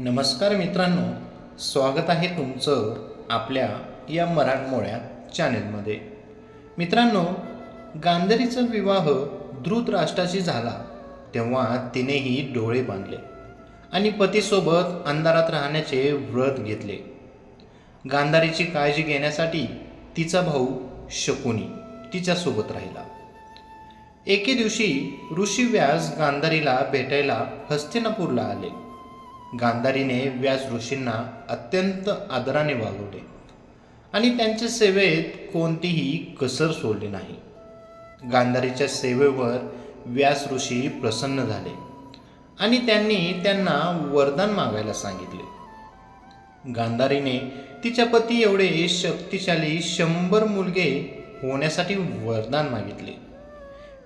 नमस्कार मित्रांनो स्वागत आहे तुमचं आपल्या या मराठमोळ्या चॅनेलमध्ये. मित्रांनो गांधारीचा विवाह द्रुत राष्ट्राशी झाला तेव्हा तिनेही डोळे बांधले आणि पतीसोबत अंधारात राहण्याचे व्रत घेतले. गांधारीची काळजी घेण्यासाठी तिचा भाऊ शकुनी तिच्यासोबत राहिला. एके दिवशी ऋषी व्यास गांधारीला भेटायला हस्तिनापूरला आले. गांधारीने व्यास ऋषींना अत्यंत आदराने वागवले. आणि त्यांच्या सेवेत कोणतीही कसर सोडली नाही. गांधारीच्या सेवेवर व्यास ऋषी प्रसन्न झाले. आणि त्यांनी त्यांना वरदान मागायला सांगितले. गांधारीने तिच्या पती एवढे शक्तिशाली शंभर मुलगे होण्यासाठी वरदान मागितले.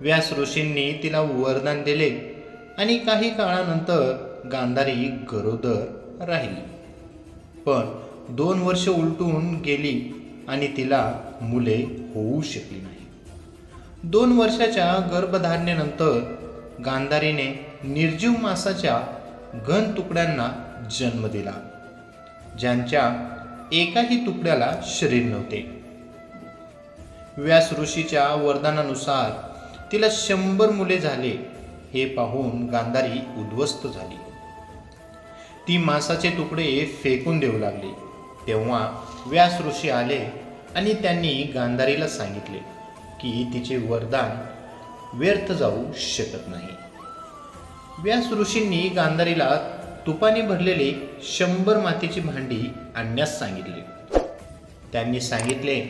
व्यास ऋषींनी तिला वरदान दिले. आणि काही काळानंतर गांधारी गरोदर राहिली. पण दोन वर्ष उलटून गेली आणि तिला मुले होऊ शकली नाही. दोन वर्षाच्या गर्भधारणेनंतर गांधारीने निर्जीव मासाच्या घन तुकड्यांना जन्म दिला ज्यांच्या एकाही तुकड्याला शरीर नव्हते. व्यास ऋषीच्या वरदानानुसार तिला शंभर मुले झाले हे पाहून गांधारी उद्ध्वस्त झाली. ती मांसाचे तुकडे फेकून देऊ लागली. तेव्हा व्यास ऋषी आले आणि त्यांनी गांधारीला सांगितले की तिचे वरदान व्यर्थ जाऊ शकत नाही. व्यास ऋषींनी गांधारीला तुपाने भरलेले शंभर मातीची भांडी आणण्यास सांगितले. त्यांनी सांगितले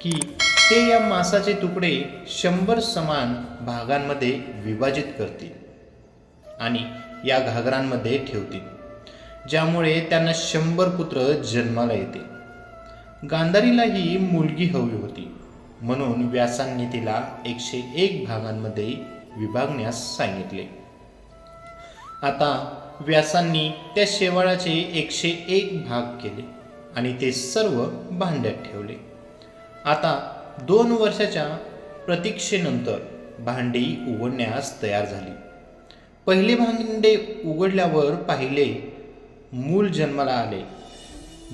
की ते या मांसाचे तुकडे शंभर समान भागांमध्ये विभाजित करतील आणि या घागरांमध्ये ठेवतील ज्यामुळे त्यांना शंभर पुत्र जन्माला येतील. गांधारीलाही मुलगी हवी होती म्हणून व्यासांनी तिला एकशे एक भागांमध्ये विभागण्यास सांगितले. आता व्यासांनी त्या शेवाळाचे एकशे एक भाग केले आणि ते सर्व भांड्यात ठेवले. आता दोन वर्षाच्या प्रतीक्षेनंतर भांडी उघडण्यास तयार झाली. पहिले भांडे उघडल्यावर पाहिले मूल जन्माला आले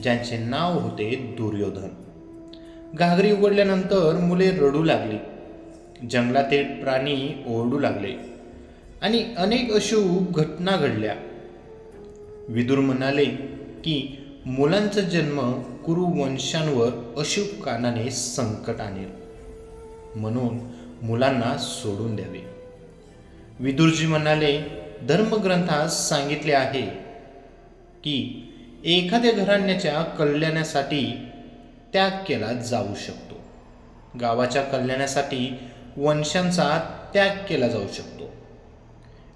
ज्यांचे नाव होते दुर्योधन. घागरी उघडल्यानंतर मुले रडू लागली जंगलातील प्राणी ओरडू लागले आणि अनेक अशुभ घटना घडल्या. विदुर म्हणाले की मुलांचा जन्म कुरुवंशांवर अशुभ कारणाने संकट आणेल म्हणून मुलांना सोडून द्यावे. विदुरजी म्हणाले धर्मग्रंथात सांगितले आहे की एखाद्या घराण्याच्या कल्याणासाठी त्याग केला जाऊ शकतो. गावाच्या कल्याणासाठी वंशांचा त्याग केला जाऊ शकतो.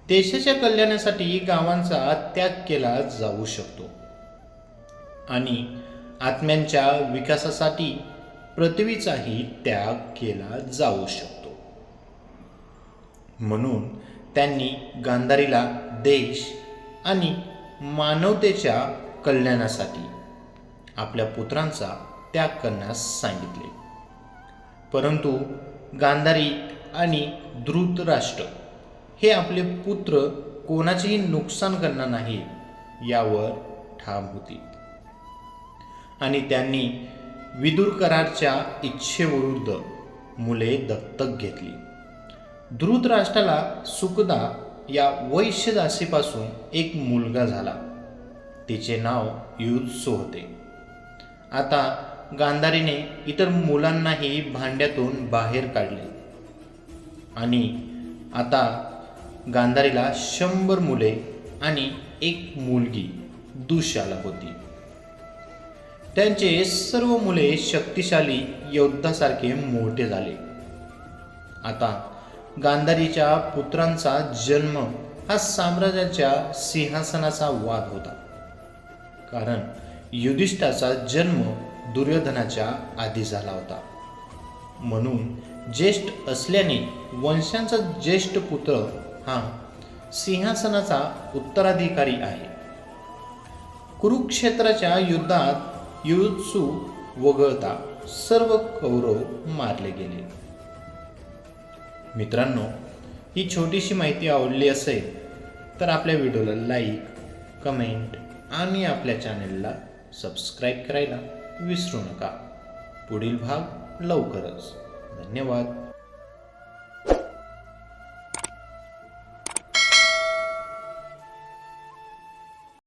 देशाच्या कल्याणासाठी गावांचा त्याग केला जाऊ शकतो. आणि आत्म्यांच्या विकासासाठी पृथ्वीचाही त्याग केला जाऊ शकतो. म्हणून त्यांनी गांधारीला देश आणि मानवतेच्या कल्याणासाठी आपल्या पुत्रांचा त्याग करण्यास सांगितले. परंतु गांधारी आणि धृतराष्ट्र हे आपले पुत्र कोणाचेही नुकसान करणार नाही यावर ठाम होती. आणि त्यांनी विदुर करारच्या इच्छेविरुद्ध मुले दत्तक घेतली. धृतराष्ट्राला सुखदा या वैश्यदासीपासून एक मुलगा झाला. तिचे नाव युत्सू होते. आता गांधारीने इतर मुलांनाही भांड्यातून बाहेर काढले. आणि आता गांधारीला शंभर मुले आणि एक मुलगी दुशाला होती. त्यांचे सर्व मुले शक्तिशाली योद्धासारखे मोठे झाले. आता गांधारीच्या पुत्रांचा जन्म हा साम्राज्याच्या सिंहासनाचा वाद होता. कारण युधिष्ठाचा जन्म दुर्योधनाच्या आधी झाला होता. म्हणून ज्येष्ठ असल्याने वंशांचा ज्येष्ठ पुत्र हा सिंहासनाचा उत्तराधिकारी आहे. कुरुक्षेत्राच्या युद्धात युत्सू वगळता सर्व कौरव मारले गेले. मित्रांनो ही छोटीशी माहिती आवडली असेल तर आपल्या व्हिडिओला लाईक कमेंट आणि आपल्या चॅनेलला सबस्क्राईब करायला विसरू नका. पुढील भाग लवकरच. धन्यवाद.